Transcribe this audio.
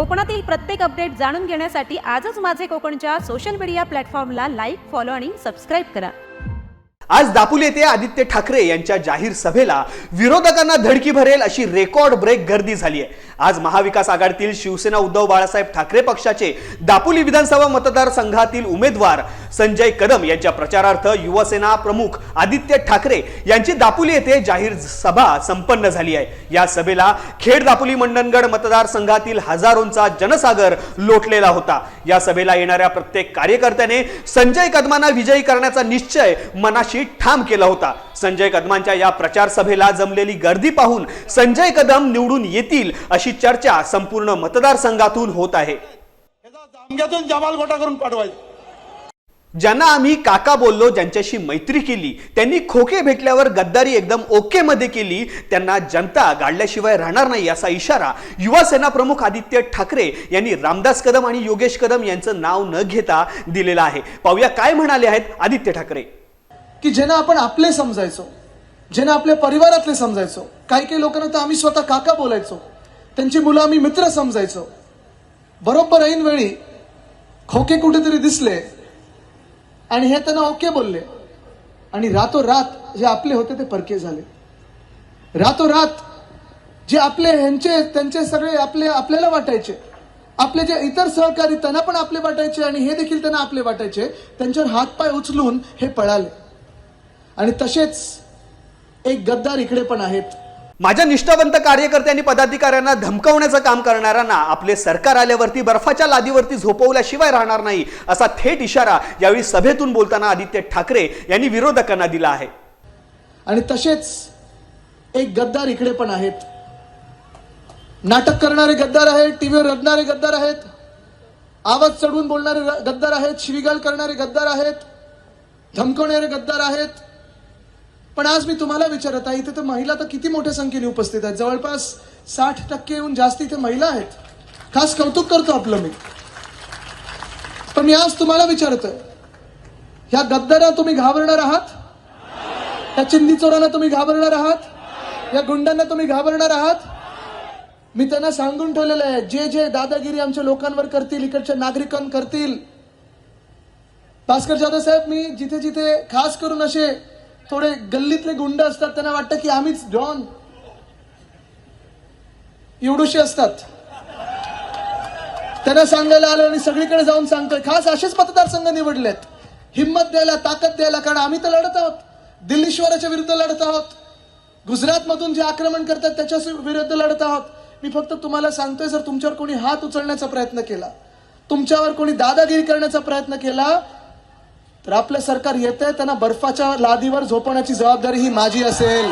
कोकणातील प्रत्येक अपडेट जाणून घेण्यासाठी आजच माझे कोकणच्या सोशल मीडिया प्लॅटफॉर्मला लाईक फॉलो आणि सबस्क्राईब करा. आज दापोली येथे आदित्य ठाकरे यांच्या जाहीर सभेला विरोधकांना धडकी भरेल अशी रेकॉर्ड ब्रेक गर्दी झाली आहे आज महाविकास आघाडीतील शिवसेना उद्धव बाळासाहेब ठाकरे पक्षाचे दापोली विधानसभा मतदारसंघातील उमेदवार संजय कदम यांच्या प्रचारार्थ युवसेना प्रमुख आदित्य ठाकरे यांची दापोली येथे जाहीर सभा संपन्न झाली आहे. या सभेला खेड दापोली मंडणगड मतदारसंघातील हजारोंचा जनसागर लोटलेला होता. या सभेला येणाऱ्या प्रत्येक कार्यकर्त्याने संजय कदमांना विजयी करण्याचा निश्चय मनाशी ठाम केला होता. संजय कदमांच्या या प्रचार सभेला जमलेली गर्दी पाहून संजय कदम निवडून येतील अशी चर्चा संपूर्ण मतदारसंघातून होत आहे. जमाल गोटा करून पाठवायचं. ज्यांना आम्ही काका बोललो ज्यांच्याशी मैत्री केली त्यांनी खोके भेटल्यावर गद्दारी एकदम ओके मध्ये केली त्यांना जनता गाडल्याशिवाय राहणार नाही असा इशारा युवासेना प्रमुख आदित्य ठाकरे यांनी रामदास कदम आणि योगेश कदम यांचं नाव न घेता दिलेलं आहे. पाहूया काय म्हणाले आहेत आदित्य ठाकरे. की ज्यांना आपण आपले समजायचो ज्यांना आपल्या परिवारातले समजायचो काही काही लोकांना तर आम्ही स्वतः काका बोलायचो त्यांची मुलं आम्ही मित्र समजायचो. बरोबर ऐन वेळी खोके कुठेतरी दिसले आणि हे त्यांना ओके बोलले. आणि रातोरात जे आपले होते ते परके झाले. रातोरात जे आपले ह्यांचे त्यांचे सगळे आपले आपल्याला वाटायचे. आपले जे इतर सहकारी त्यांना पण आपले वाटायचे आणि हे देखील त्यांना आपले वाटायचे. त्यांच्यावर हातपाय उचलून हे पळाले. आणि तसेच एक गद्दार इकडे पण आहेत. माझ्या निष्ठावंत कार्यकर्त्यांनी पदाधिकाऱ्यांना धमकवण्याचं काम करणाऱ्यांना आपले सरकार आल्यावरती बर्फाच्या लादीवरती झोपवल्याशिवाय राहणार नाही असा थेट इशारा यावेळी सभेतून बोलताना आदित्य ठाकरे यांनी विरोधकांना दिला आहे. आणि तसेच एक गद्दार इकडे पण आहेत. नाटक करणारे गद्दार आहेत टीव्हीवर रडणारे गद्दार आहेत आवाज चढवून बोलणारे गद्दार आहेत शिवीगाल करणारे गद्दार आहेत धमकवणारे गद्दार आहेत. पण आज मी तुम्हाला विचारत आहे इथे तर महिला तर किती मोठ्या संख्येने उपस्थित आहेत. जवळपास साठ टक्केहून जास्त इथे महिला आहेत. खास कौतुक करतो आपलं मी. पण मी आज तुम्हाला विचारतोय ह्या गद्दारा तुम्ही घाबरणार आहात? या चिंदी चोरांना तुम्ही घाबरणार आहात? या गुंडांना तुम्ही घाबरणार आहात? मी त्यांना सांगून ठेवलेलं आहे जे जे दादागिरी आमच्या लोकांवर करतील इकडच्या नागरिकांवर करतील. भास्कर जाधव साहेब मी जिथे जिथे खास करून असे थोडे गल्लीतले गुंड असतात त्यांना वाटतं की आम्हीच डॉन एवढूशी असतात. त्यांना सांगायला आलं आणि सगळीकडे जाऊन सांगतोय. खास असेच मतदारसंघ निवडलेत. हिंमत द्यायला ताकद द्यायला कारण आम्ही तर लढत आहोत. दिल्लीश्वराच्या विरुद्ध लढत आहोत. गुजरातमधून जे आक्रमण करतात त्याच्या विरुद्ध लढत आहोत. मी फक्त तुम्हाला सांगतोय जर तुमच्यावर कोणी हात उचलण्याचा प्रयत्न केला तुमच्यावर कोणी दादागिरी करण्याचा प्रयत्न केला तर आपलं सरकार येतंय त्यांना बर्फाच्या लादीवर झोपवण्याची जबाबदारी ही माझी असेल.